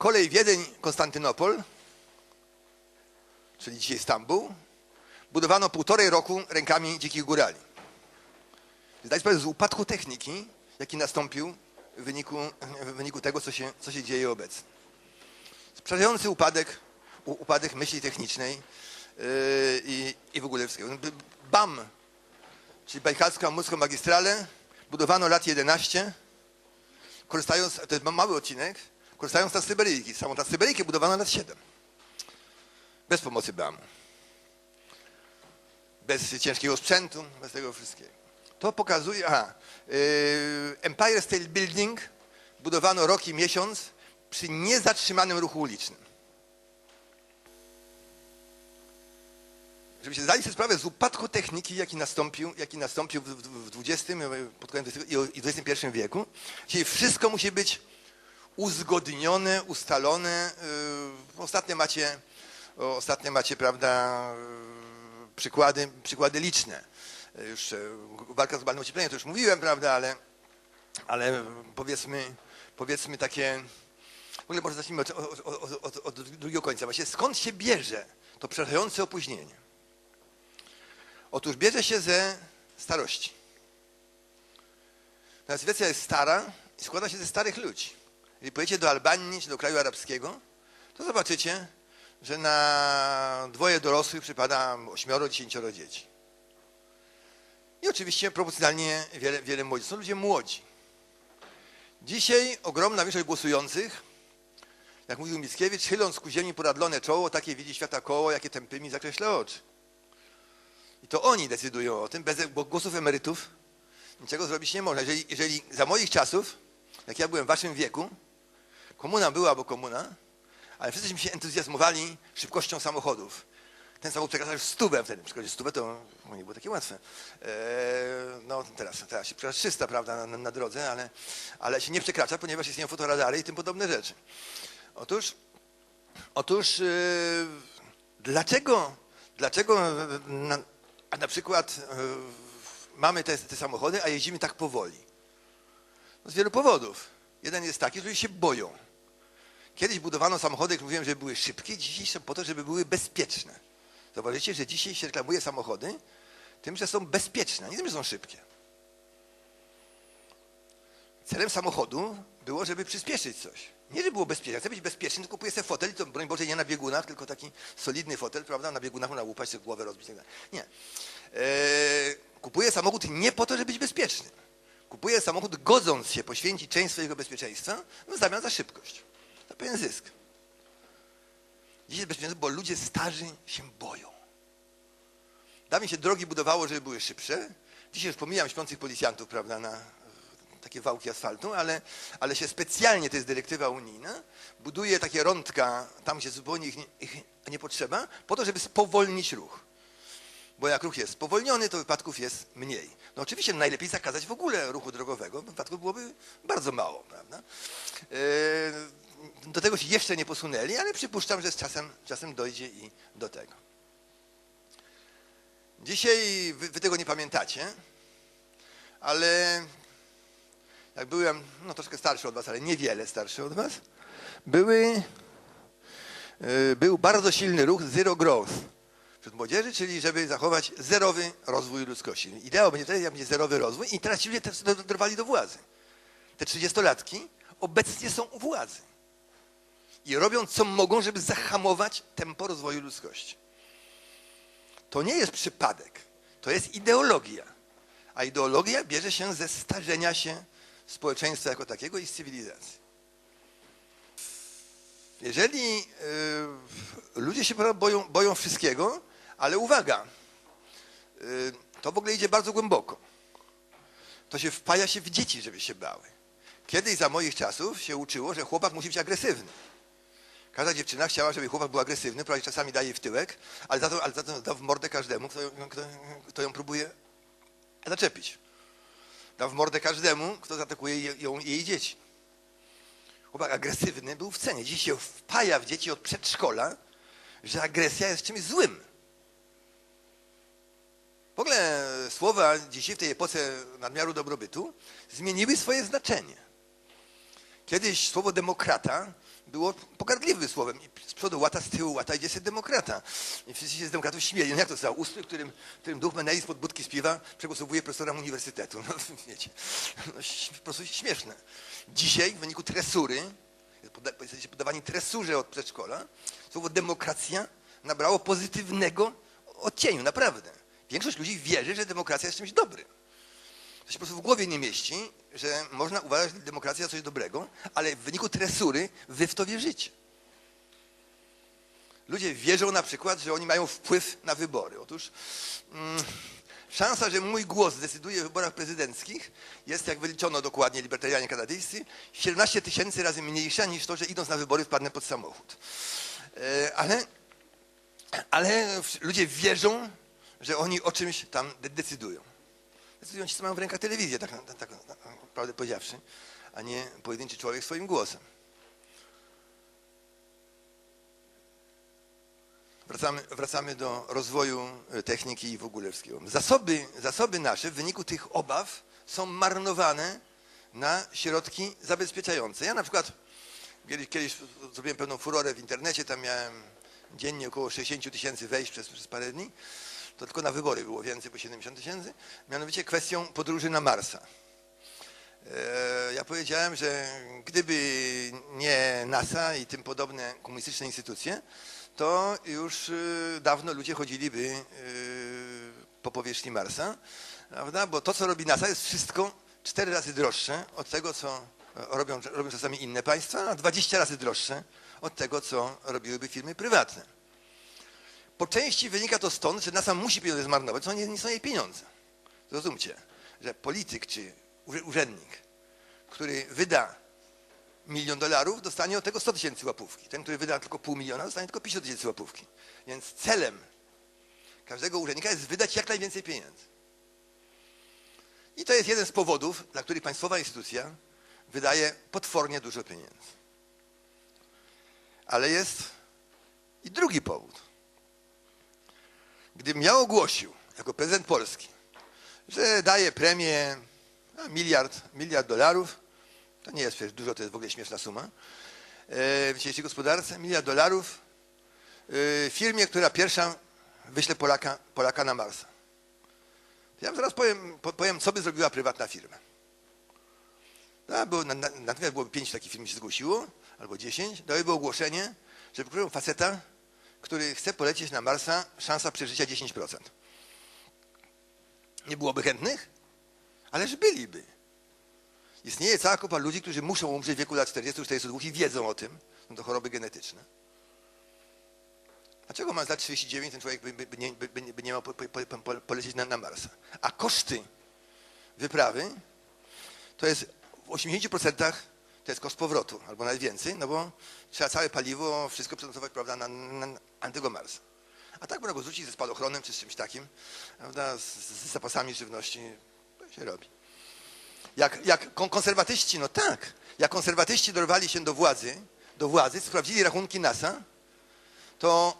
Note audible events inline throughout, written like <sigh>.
kolej Wiedeń-Konstantynopol, czyli dzisiaj Stambuł, budowano półtorej roku rękami dzikich górali. Zdajcie sprawę z upadku techniki, jaki nastąpił w wyniku, w wyniku tego, co się, co się dzieje obecnie. Przerażający upadek, upadek myśli technicznej yy, i, i w ogóle wszystkiego. BAM, czyli Bajkalską Amurską Magistralę, budowano lat 11, korzystając, to jest mały odcinek, korzystając z Syberyjki. Samą Syberyjkę budowano lat 7. Bez pomocy BAM-u. Bez ciężkiego sprzętu, bez tego wszystkiego. To pokazuje, aha, yy, Empire State Building budowano rok i miesiąc przy niezatrzymanym ruchu ulicznym. Żebyście zdali sobie sprawę z upadku techniki, jaki nastąpił, jaki nastąpił w, w, w XX, pod koniec XX i XXI wieku. Czyli wszystko musi być uzgodnione, ustalone. Yy, Ostatnie macie, ostatnie macie, prawda, yy, przykłady, przykłady liczne. Yy, Już walka z globalnym ociepleniem, to już mówiłem, prawda, ale, ale powiedzmy, powiedzmy takie, w ogóle może zacznijmy od, od, od, od, drugiego końca. Właśnie skąd się bierze to przerażające opóźnienie? Otóż bierze się ze starości. Ta cywilizacja jest stara i składa się ze starych ludzi. Jeżeli pojedziecie do Albanii czy do kraju arabskiego, to zobaczycie, że na dwoje dorosłych przypada ośmioro, dziesięcioro dzieci. I oczywiście proporcjonalnie wiele, wiele młodzi. Są ludzie młodzi. Dzisiaj ogromna większość głosujących, jak mówił Mickiewicz, chyląc ku ziemi poradlone czoło, takie widzi świata koło, jakie tępymi zakreśla oczy. I to oni decydują o tym, bez bo głosów emerytów niczego zrobić nie można. Jeżeli, jeżeli za moich czasów, jak ja byłem w waszym wieku, komuna była, bo komuna, ale wszyscyśmy się entuzjazmowali szybkością samochodów. Ten samochód przekraczał już stówę wtedy. Przekroczyć stówę to no, nie było takie łatwe. Eee, no teraz, teraz się przekracza 300, prawda, na, na drodze, ale, ale się nie przekracza, ponieważ istnieją fotoradary i tym podobne rzeczy. Otóż, otóż yy, dlaczego, dlaczego yy, na, na przykład yy, mamy te, te samochody, a jeździmy tak powoli? No z wielu powodów. Jeden jest taki, że ludzie się boją. Kiedyś budowano samochody, jak mówiłem, żeby były szybkie, dzisiaj są po to, żeby były bezpieczne. Zauważycie, że dzisiaj się reklamuje samochody tym, że są bezpieczne, nie tym, że są szybkie. Celem samochodu było, żeby przyspieszyć coś. Nie, żeby było bezpieczne. Chce być bezpieczny, to kupuje sobie fotel i to, broń Boże, nie na biegunach, tylko taki solidny fotel, prawda? Na biegunach można łupać sobie głowę, rozbić tak. Nie. Eee, kupuje samochód nie po to, żeby być bezpieczny. Kupuje samochód godząc się poświęcić część swojego bezpieczeństwa w zamian za szybkość. To pewien zysk. Dzisiaj bezpieczeństwo, bo ludzie starzy się boją. Dawniej się drogi budowało, żeby były szybsze. Dzisiaj już pomijam śpiących policjantów, prawda, na takie wałki asfaltu, ale, ale się specjalnie, to jest dyrektywa unijna, buduje takie rądka tam, gdzie zupełnie ich nie, ich nie potrzeba, po to, żeby spowolnić ruch. Bo jak ruch jest spowolniony, to wypadków jest mniej. No oczywiście najlepiej zakazać w ogóle ruchu drogowego, wypadków byłoby bardzo mało, prawda? Do tego się jeszcze nie posunęli, ale przypuszczam, że z czasem, czasem dojdzie i do tego. Dzisiaj wy, wy tego nie pamiętacie, ale jak byłem, no troszkę starszy od was, ale niewiele starszy od was, były, yy, był bardzo silny ruch Zero Growth wśród młodzieży, czyli żeby zachować zerowy rozwój ludzkości. Ideał będzie wtedy, jak będzie zerowy rozwój i teraz ci ludzie dorwali do władzy. Te trzydziestolatki obecnie są u władzy i robią co mogą, żeby zahamować tempo rozwoju ludzkości. To nie jest przypadek, to jest ideologia. A ideologia bierze się ze starzenia się społeczeństwa jako takiego i z cywilizacji. Jeżeli yy, ludzie się boją, boją wszystkiego, ale uwaga, yy, to w ogóle idzie bardzo głęboko. To się wpaja się w dzieci, żeby się bały. Kiedyś za moich czasów się uczyło, że chłopak musi być agresywny. Każda dziewczyna chciała, żeby chłopak był agresywny, prawie czasami daje w tyłek, ale za to, ale za to da w mordę każdemu, kto, kto, kto ją próbuje zaczepić. Da w mordę każdemu, kto zaatakuje je- ją i jej dzieci. Chłopak agresywny był w cenie. Dziś się wpaja w dzieci od przedszkola, że agresja jest czymś złym. W ogóle słowa dzisiaj w tej epoce nadmiaru dobrobytu zmieniły swoje znaczenie. Kiedyś słowo demokrata było pogardliwym słowem. I z przodu łata, z tyłu łata, idzie sobie demokrata. I wszyscy się z demokratów śmieli. No jak to za ustrój, którym, którym duch Menei spod budki śpiewa, przegłosowuje profesorem uniwersytetu. No <laughs> wiecie, no, po prostu śmieszne. Dzisiaj w wyniku tresury, jesteście poddawani tresurze od przedszkola, słowo demokracja nabrało pozytywnego odcieniu, naprawdę. Większość ludzi wierzy, że demokracja jest czymś dobrym. To się po prostu w głowie nie mieści, że można uważać demokrację za coś dobrego, ale w wyniku tresury wy w to wierzycie. Ludzie wierzą na przykład, że oni mają wpływ na wybory. Otóż mm, szansa, że mój głos zdecyduje w wyborach prezydenckich jest, jak wyliczono dokładnie libertarianie kanadyjscy, 17 tysięcy razy mniejsza niż to, że idąc na wybory wpadnę pod samochód. E, ale, ale ludzie wierzą, że oni o czymś tam de- decydują. Co mają w rękach telewizję, tak, tak, tak, tak prawdę powiedziawszy, a nie pojedynczy człowiek swoim głosem. Wracamy, wracamy do rozwoju e, techniki i w ogóle wszystkiego. Zasoby, zasoby nasze w wyniku tych obaw są marnowane na środki zabezpieczające. Ja na przykład kiedyś, kiedyś zrobiłem pewną furorę w internecie, tam miałem dziennie około 60 tysięcy wejść przez, przez parę dni. To tylko na wybory było więcej, po 70 tysięcy. Mianowicie kwestią podróży na Marsa. E, Ja powiedziałem, że gdyby nie NASA i tym podobne komunistyczne instytucje, to już y, dawno ludzie chodziliby y, po powierzchni Marsa, prawda? Bo to, co robi NASA, jest wszystko cztery razy droższe od tego, co e, robią, robią czasami inne państwa, a 20 razy droższe od tego, co robiłyby firmy prywatne. Po części wynika to stąd, że NASA musi pieniądze zmarnować, to nie, nie są jej pieniądze. Zrozumcie, że polityk czy urzędnik, który wyda milion dolarów, dostanie od tego 100 tysięcy łapówki. Ten, który wyda tylko pół miliona, dostanie tylko 50 tysięcy łapówki. Więc celem każdego urzędnika jest wydać jak najwięcej pieniędzy. I to jest jeden z powodów, dla których państwowa instytucja wydaje potwornie dużo pieniędzy. Ale jest i drugi powód. Gdybym ja ogłosił jako prezydent Polski, że daje premię miliard, miliard dolarów, to nie jest przecież dużo, to jest w ogóle śmieszna suma, e, w dzisiejszej gospodarce, miliard dolarów e, firmie, która pierwsza wyśle Polaka, Polaka na Marsa. Ja zaraz powiem, po- powiem, co by zrobiła prywatna firma. No, było, na, na, byłoby pięć takich firm się zgłosiło, albo dziesięć, dałyby ogłoszenie, że wykupują faceta, który chce polecieć na Marsa, szansa przeżycia 10%. Nie byłoby chętnych? Ależ byliby. Istnieje cała kupa ludzi, którzy muszą umrzeć w wieku lat 40-42 i wiedzą o tym. Są to choroby genetyczne. Dlaczego ma lat 39 ten człowiek by, by, by, nie, by, by nie- miał po, po, po, polecieć na, na Marsa? A koszty wyprawy to jest w 80% to jest koszt powrotu, albo nawet więcej, no bo trzeba całe paliwo, wszystko przetestować, prawda, na, na, na. A tak można go zrzucić ze spadochronem czy z czymś takim, prawda, z, z zapasami żywności, to się robi. Jak, jak kon- konserwatyści, no tak, jak konserwatyści dorwali się do władzy, do władzy, sprawdzili rachunki NASA, to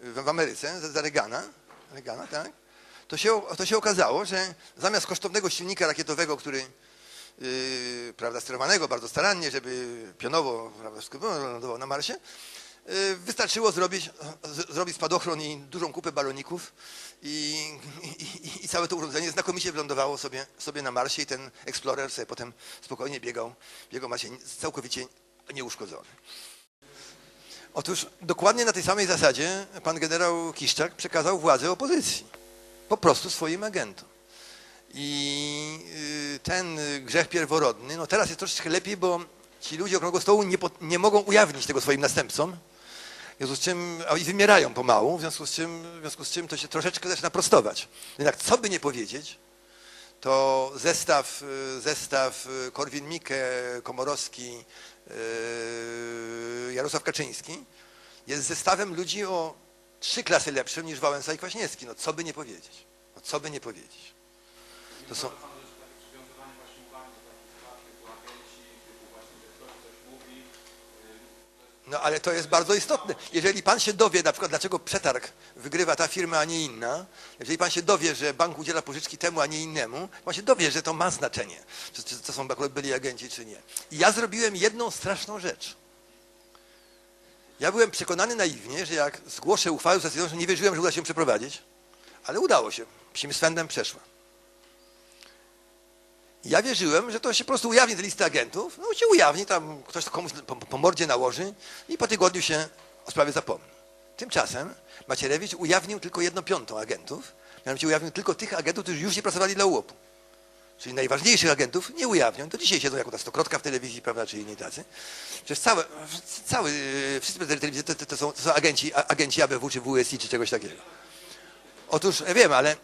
w, w Ameryce, za, za Reagana, Reagana, tak, to się, to się okazało, że zamiast kosztownego silnika rakietowego, który yy, prawda, sterowanego bardzo starannie, żeby pionowo prawda, lądował na Marsie, yy, wystarczyło zrobić, z, zrobić spadochron i dużą kupę baloników i, i, i całe to urządzenie znakomicie wylądowało sobie, sobie na Marsie i ten Explorer sobie potem spokojnie biegał, biegał Marsie całkowicie nieuszkodzony. Otóż dokładnie na tej samej zasadzie pan generał Kiszczak przekazał władzę opozycji. Po prostu swoim agentom. I y, ten y, grzech pierworodny, no teraz jest troszeczkę lepiej, bo ci ludzie okrągłego stołu nie, po, nie mogą ujawnić tego swoim następcom. W związku z czym, a i wymierają pomału, w związku z czym, w związku z czym to się troszeczkę zaczyna prostować. Jednak co by nie powiedzieć, to zestaw, y, zestaw Korwin-Mikke, Komorowski, Jarosław Kaczyński jest zestawem ludzi o trzy klasy lepszym niż Wałęsa i Kwaśniewski. No co by nie powiedzieć. No, co by nie powiedzieć. To są... No ale to jest bardzo istotne. Jeżeli pan się dowie, na przykład dlaczego przetarg wygrywa ta firma, a nie inna, jeżeli pan się dowie, że bank udziela pożyczki temu, a nie innemu, pan się dowie, że to ma znaczenie, czy, czy to są akurat byli agenci, czy nie. I ja zrobiłem jedną straszną rzecz. Ja byłem przekonany naiwnie, że jak zgłoszę uchwałę uzasadnioną, nie wierzyłem, że uda się przeprowadzić, ale udało się. Psim swędem przeszła. Ja wierzyłem, że to się po prostu ujawni te listy agentów, no się ujawni, tam ktoś to komuś po, po mordzie nałoży i po tygodniu się o sprawie zapomni. Tymczasem Macierewicz ujawnił tylko jedną piątą agentów, mianowicie ujawnił tylko tych agentów, którzy już nie pracowali dla UOP-u. Czyli najważniejszych agentów nie ujawnią. To dzisiaj siedzą jako ta stokrotka w telewizji, prawda, czy inni tacy. Przecież całe, cały, wszyscy telewizji to, to, to, są, to są agenci, agenci ABW, czy WSI, czy czegoś takiego. Otóż, ja wiem, ale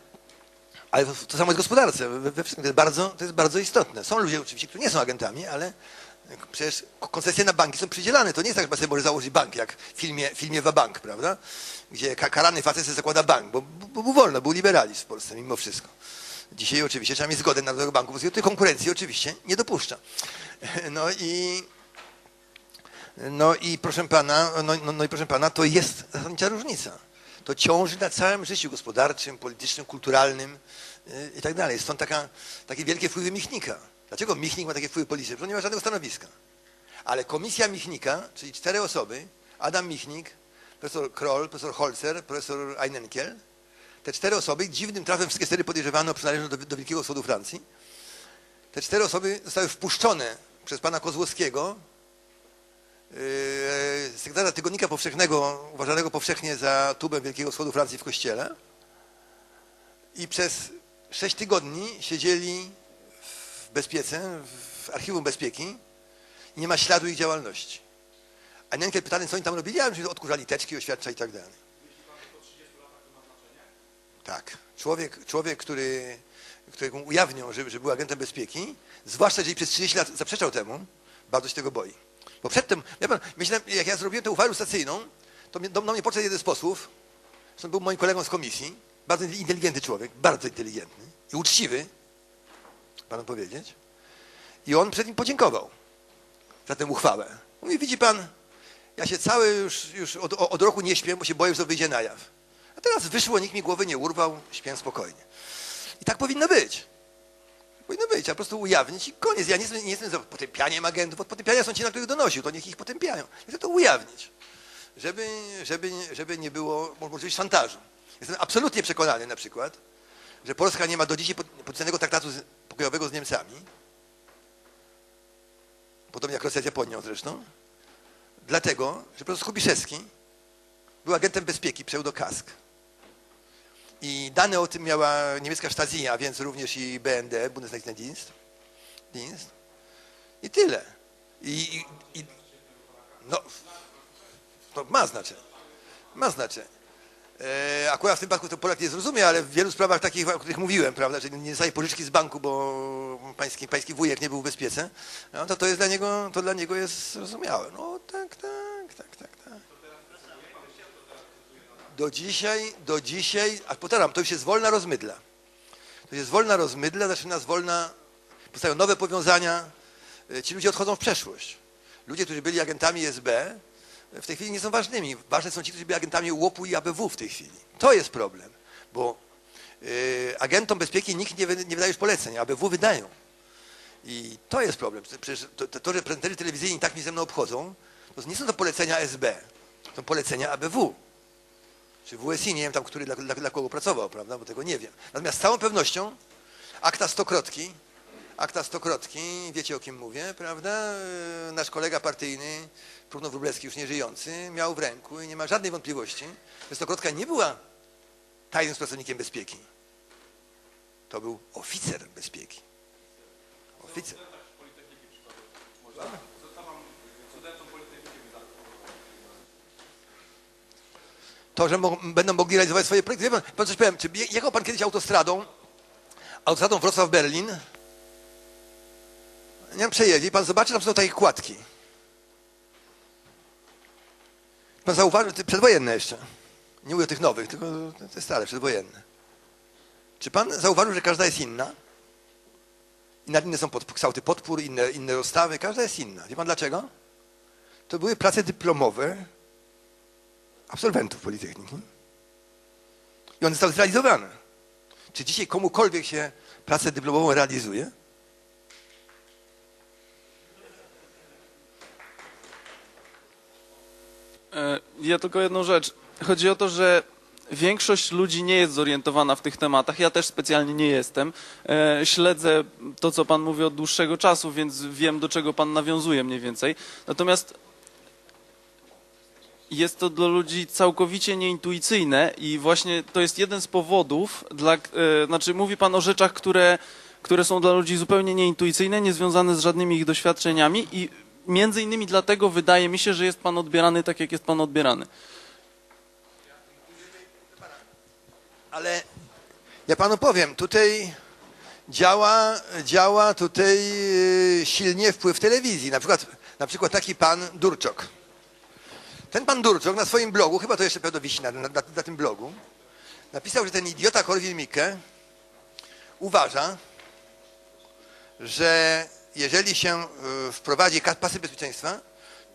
ale to, samo jest w gospodarce. We, wszystkim to jest, bardzo, to jest bardzo istotne. Są ludzie oczywiście, którzy nie są agentami, ale przecież ko- koncesje na banki są przydzielane. To nie jest tak, że pan sobie może założyć bank, jak w filmie, w filmie Bank, prawda? Gdzie ka- karany facet sobie zakłada bank, bo, bo był wolno, był liberalizm w Polsce mimo wszystko. Dzisiaj oczywiście trzeba mieć zgodę Narodowego Banku Polskiego, tej konkurencji oczywiście nie dopuszcza. <laughs> No i, no i proszę pana, no, no, no i proszę pana, to jest zasadnicza różnica. To ciąży na całym życiu gospodarczym, politycznym, kulturalnym yy, i tak dalej. Stąd taka, takie wielkie wpływy Michnika. Dlaczego Michnik ma takie wpływy polityczne? Bo on nie ma żadnego stanowiska. Ale komisja Michnika, czyli cztery osoby, Adam Michnik, profesor Kroll, profesor Holzer, profesor Einenkiel, te cztery osoby, dziwnym trafem wszystkie cztery podejrzewano o przynależność do, do Wielkiego Wschodu Francji, te cztery osoby zostały wpuszczone przez pana Kozłowskiego, sekretarza Tygodnika Powszechnego, uważanego powszechnie za tubę Wielkiego Wschodu Francji w kościele i przez sześć tygodni siedzieli w bezpiece, w archiwum bezpieki i nie ma śladu ich działalności. A Nenkel pytany, co oni tam robili, ja że odkurzali teczki, oświadcza i tak dalej. Tak. Człowiek, człowiek który, którego ujawnią, że, że był agentem bezpieki, zwłaszcza jeżeli przez 30 lat zaprzeczał temu, bardzo się tego boi. Bo przedtem, wie pan, myślałem, jak ja zrobiłem tę uchwałę lustracyjną, to do, do mnie podszedł jeden z posłów, zresztą był moim kolegą z komisji, bardzo inteligentny człowiek, bardzo inteligentny i uczciwy, panu powiedzieć. I on przed nim podziękował za tę uchwałę. Mówi, widzi pan, ja się cały już, już od, od roku nie śpię, bo się boję, że to wyjdzie na jaw. A teraz wyszło, nikt mi głowy nie urwał, śpię spokojnie. I tak powinno być. Powinno być, a po prostu ujawnić i koniec. Ja nie jestem, nie jestem za potępianiem agentów, od potępiania są ci, na których donosił, to niech ich potępiają. Chcę to ujawnić, żeby, żeby, żeby nie było możliwości szantażu. Jestem absolutnie przekonany na przykład, że Polska nie ma do dzisiaj pod- podpisanego traktatu pokojowego z Niemcami, podobnie jak Rosja z Japonią zresztą, dlatego, że profesor Skubiszewski był agentem bezpieki, pseudo-Kask. I dane o tym miała niemiecka Stasi, a więc również i BND, Bundesnachrichtendienst. Dienst. I tyle. I, i, i no, to ma znaczenie. Ma znaczenie. E, akurat w tym przypadku to Polak nie zrozumie, ale w wielu sprawach takich, o których mówiłem, prawda, że nie dostaje pożyczki z banku, bo pański, pański wujek nie był w bezpiece, no, to to jest dla niego, to dla niego jest zrozumiałe. No tak, tak, tak, tak. Do dzisiaj, do dzisiaj, a powtarzam, to już jest wolna rozmydla. To jest wolna rozmydla, zaczyna zwolna, powstają nowe powiązania, e, ci ludzie odchodzą w przeszłość. Ludzie, którzy byli agentami SB, w tej chwili nie są ważnymi. Ważne są ci, którzy byli agentami UOP-u i ABW w tej chwili. To jest problem, bo y, agentom bezpieki nikt nie, wy, nie wydaje już poleceń, ABW wydają. I to jest problem. Przecież to, to, że prezenterzy telewizyjni tak mi ze mną obchodzą, to nie są to polecenia SB, to polecenia ABW. Czy WSI, nie wiem tam, który dla, dla, dla kogo pracował, prawda, bo tego nie wiem. Natomiast z całą pewnością akta stokrotki, akta stokrotki, wiecie o kim mówię, prawda? Yy, Nasz kolega partyjny, Prudno Wróblewski, już nie żyjący, miał w ręku i nie ma żadnej wątpliwości, że stokrotka nie była tajnym pracownikiem bezpieki. To był oficer bezpieki. Oficer. To, że mo- będą mogli realizować swoje projekty. Pan, pan coś powiem, czy je- jechał pan kiedyś autostradą, autostradą Wrocław-Berlin, nie wiem, przejedzie i pan zobaczy, tam są takie kładki. Pan zauważył, te przedwojenne jeszcze. Nie mówię o tych nowych, tylko te stare, przedwojenne. Czy pan zauważył, że każda jest inna? I inne są pod, kształty podpór, inne, inne rozstawy, każda jest inna. Wie pan dlaczego? to były prace dyplomowe absolwentów Politechniki. I one zostały zrealizowane. Czy dzisiaj komukolwiek się pracę dyplomową realizuje? E, Ja tylko jedną rzecz. Chodzi o to, że większość ludzi nie jest zorientowana w tych tematach. Ja też specjalnie nie jestem. E, Śledzę to, co pan mówi od dłuższego czasu, więc wiem, do czego pan nawiązuje mniej więcej. Natomiast jest to dla ludzi całkowicie nieintuicyjne i właśnie to jest jeden z powodów, dla, e, znaczy mówi pan o rzeczach, które, które są dla ludzi zupełnie nieintuicyjne, niezwiązane z żadnymi ich doświadczeniami i między innymi dlatego wydaje mi się, że jest pan odbierany tak, jak jest pan odbierany. Ale ja panu powiem, tutaj działa, działa tutaj yy, silnie wpływ telewizji. Na przykład, na przykład taki pan Durczok. Ten pan Durczok na swoim blogu, chyba to jeszcze pewno wisi na, na, na, tym blogu, napisał, że ten idiota Korwin-Mikke uważa, że jeżeli się y, wprowadzi pasy bezpieczeństwa,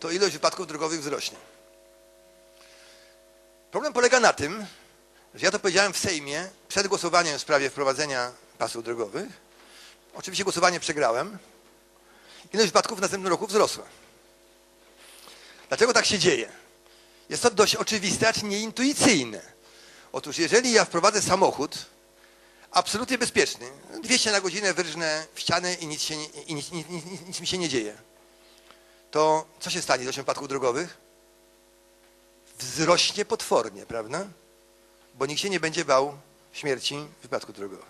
to ilość wypadków drogowych wzrośnie. Problem polega na tym, że ja to powiedziałem w Sejmie przed głosowaniem w sprawie wprowadzenia pasów drogowych. Oczywiście głosowanie przegrałem. Ilość wypadków w następnym roku wzrosła. Dlaczego tak się dzieje? Jest to dość oczywiste, acz nieintuicyjne. Otóż jeżeli ja wprowadzę samochód absolutnie bezpieczny, 200 na godzinę wyrżnę w ścianę i nic, się i nic, nic, nic, nic mi się nie dzieje, to co się stanie z ilością wypadków drogowych? Wzrośnie potwornie, prawda? bo nikt się nie będzie bał śmierci w wypadku drogowym.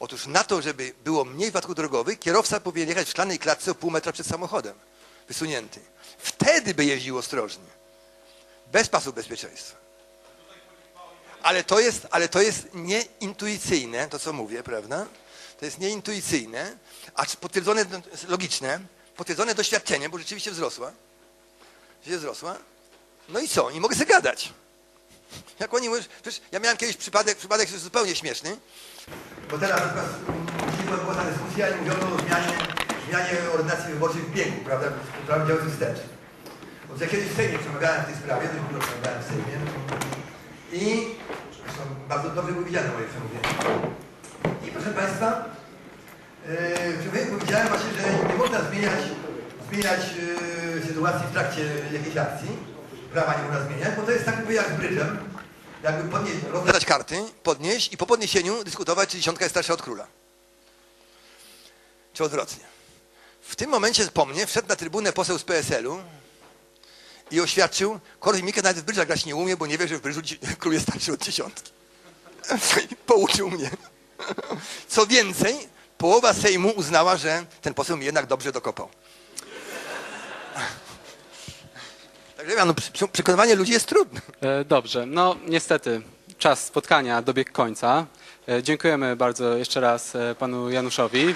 Otóż na to, żeby było mniej wypadków drogowych, kierowca powinien jechać w szklanej klatce o pół metra przed samochodem, wysunięty. Wtedy by jeździł ostrożnie, bez pasów bezpieczeństwa. Ale to jest, ale to jest nieintuicyjne, to co mówię, prawda? To jest nieintuicyjne, acz potwierdzone, no, logiczne, potwierdzone doświadczeniem, bo rzeczywiście wzrosła. Rzeczywiście wzrosła. No i co? Nie mogę sobie gadać. <laughs> Jak oni mówią, przecież ja miałem kiedyś przypadek, przypadek zupełnie śmieszny. Bo teraz była, ta dyskusja i mówiono o zmianie, zmianie ordynacji wyborczej w biegu, prawda, prawa działu wstecz. Ja kiedyś w Sejmie przemawiałem w tej sprawie, dość dużo przemawiałem w Sejmie i zresztą bardzo dobrze było widziane moje przemówienie. I proszę Państwa, w przemówieniu powiedziałem właśnie, że nie można zmieniać, zmieniać yy, sytuacji w trakcie jakiejś akcji, prawa nie można zmieniać, bo to jest tak jak z jakby podnieść, rozdać karty, podnieść i po podniesieniu dyskutować, czy dziesiątka jest starsza od króla. Czy odwrotnie. W tym momencie po mnie wszedł na trybunę poseł z PSL-u i oświadczył, Korwin-Mikke nawet w brydża grać nie umie, bo nie wie, że w brydżu dzi- <laughs> król jest starszy od dziesiątki. <laughs> Pouczył mnie. <laughs> Co więcej, połowa Sejmu uznała, że ten poseł mi jednak dobrze dokopał. Także ja, no, przekonywanie ludzi jest trudne. E, Dobrze, no niestety czas spotkania dobiegł końca. E, Dziękujemy bardzo jeszcze raz e, panu Januszowi.